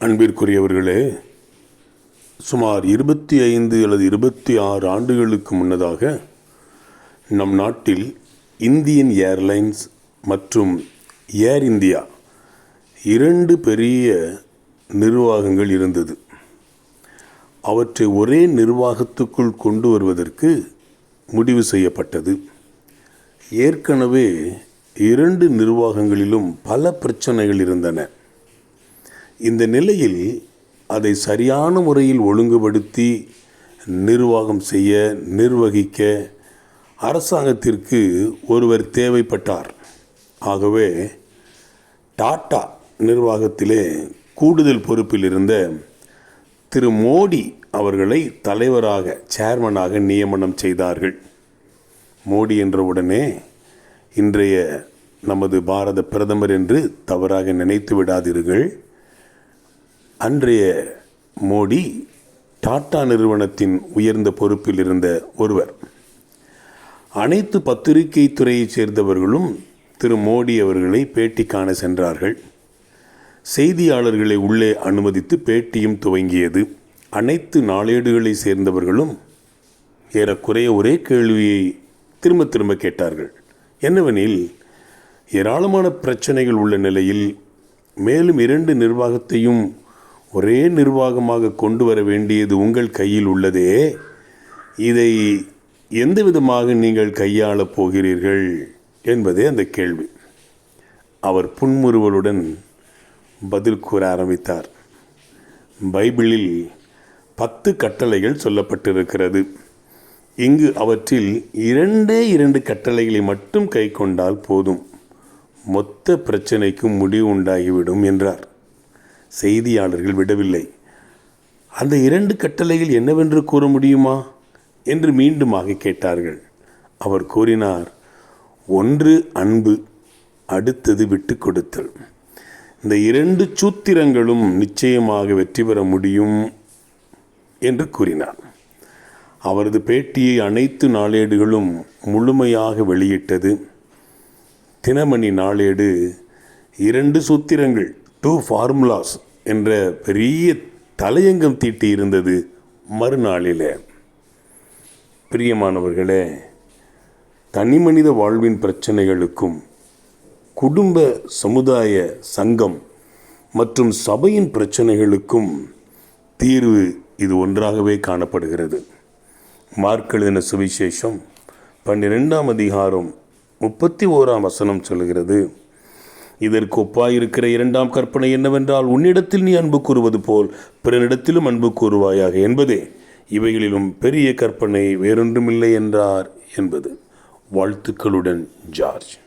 அன்பிற்குரியவர்களே சுமார் இருபத்தி ஐந்து அல்லது இருபத்தி ஆறு ஆண்டுகளுக்கு முன்னதாக நம் நாட்டில் இந்தியன் ஏர்லைன்ஸ் மற்றும் ஏர் இந்தியா இரண்டு பெரிய நிர்வாகங்கள் இருந்தது. அவற்றை ஒரே நிர்வாகத்துக்குள் கொண்டு வருவதற்கு முடிவு செய்யப்பட்டது. ஏற்கனவே இரண்டு நிர்வாகங்களிலும் பல பிரச்சனைகள் இருந்தன. இந்த நிலையில் அதை சரியான முறையில் ஒழுங்குபடுத்தி நிர்வாகம் செய்ய நிர்வகிக்க அரசாங்கத்திற்கு ஒருவர் தேவைப்பட்டார். ஆகவே டாடா நிர்வாகத்திலே கூடுதல் பொறுப்பில் இருந்த திரு மோடி அவர்களை தலைவராக சேர்மனாக நியமனம் செய்தார்கள். மோடி என்றவுடனே இன்றைய நமது பாரத பிரதமர் என்று தவறாக நினைத்து விடாதீர்கள். அன்றைய மோடி டாடா நிறுவனத்தின் உயர்ந்த பொறுப்பில் இருந்த ஒருவர். அனைத்து பத்திரிகை துறையைச் சேர்ந்தவர்களும் திரு மோடி அவர்களை பேட்டி காண சென்றார்கள். செய்தியாளர்களை உள்ளே அனுமதித்து பேட்டியும் துவங்கியது. அனைத்து நாளேடுகளை சேர்ந்தவர்களும் ஏறக்குறைய ஒரே கேள்வியை திரும்ப திரும்ப கேட்டார்கள். என்னவெனில் ஏராளமான பிரச்சனைகள் உள்ள நிலையில் மேலும் இரண்டு நிர்வாகத்தையும் ஒரே நிர்வாகமாக கொண்டு வர வேண்டியது உங்கள் கையில் உள்ளதே. இதை எந்த விதமாக நீங்கள் கையாளப் போகிறீர்கள் என்பதே அந்த கேள்வி. அவர் புன்முறுவலுடன் பதில் கூற ஆரம்பித்தார். பைபிளில் பத்து கட்டளைகள் சொல்லப்பட்டிருக்கிறது. இங்கு அவற்றில் இரண்டே இரண்டு கட்டளைகளை மட்டும் கை கொண்டால் போதும். மொத்த பிரச்சனைக்கும் முடிவு உண்டாகிவிடும் என்றார். செய்தியாளர்கள் விடவில்லை. அந்த இரண்டு கட்டளைகள் என்னவென்று கூற முடியுமா? என்று மீண்டுமாக கேட்டார்கள். அவர் கூறினார் ஒன்று அன்பு அடுத்தது விட்டு கொடுத்தல். இந்த இரண்டு சூத்திரங்களும் நிச்சயமாக வெற்றி பெற முடியும் என்று கூறினார். அவரது பேட்டியை அனைத்து நாளேடுகளும் முழுமையாக வெளியிட்டது. தினமணி நாளேடு இரண்டு சூத்திரங்கள். டூ ஃபார்முலாஸ் என்ற பெரிய தலையங்கம் தீட்டி இருந்தது மறுநாளிலே. பிரியமானவர்களே தனிமனித வாழ்வின் பிரச்சனைகளுக்கும் குடும்ப சமுதாய சங்கம் மற்றும் சபையின் பிரச்சனைகளுக்கும் தீர்வு இது ஒன்றாகவே காணப்படுகிறது. மார்க்கெழுதின சுவிசேஷம் பன்னிரெண்டாம் அதிகாரம் முப்பத்தி ஓராம் வசனம் சொல்கிறது இதற்கு ஒப்பாயிருக்கிற இரண்டாம் கற்பனை என்னவென்றால் உன்னிடத்தில் நீ அன்பு கூறுவது போல் பிறனிடத்திலும் அன்பு கூறுவாயாக என்பதே. இவைகளிலும் பெரிய கற்பனை வேறொன்றுமில்லை என்றார் என்பது. வாழ்த்துக்களுடன் ஜார்ஜ்.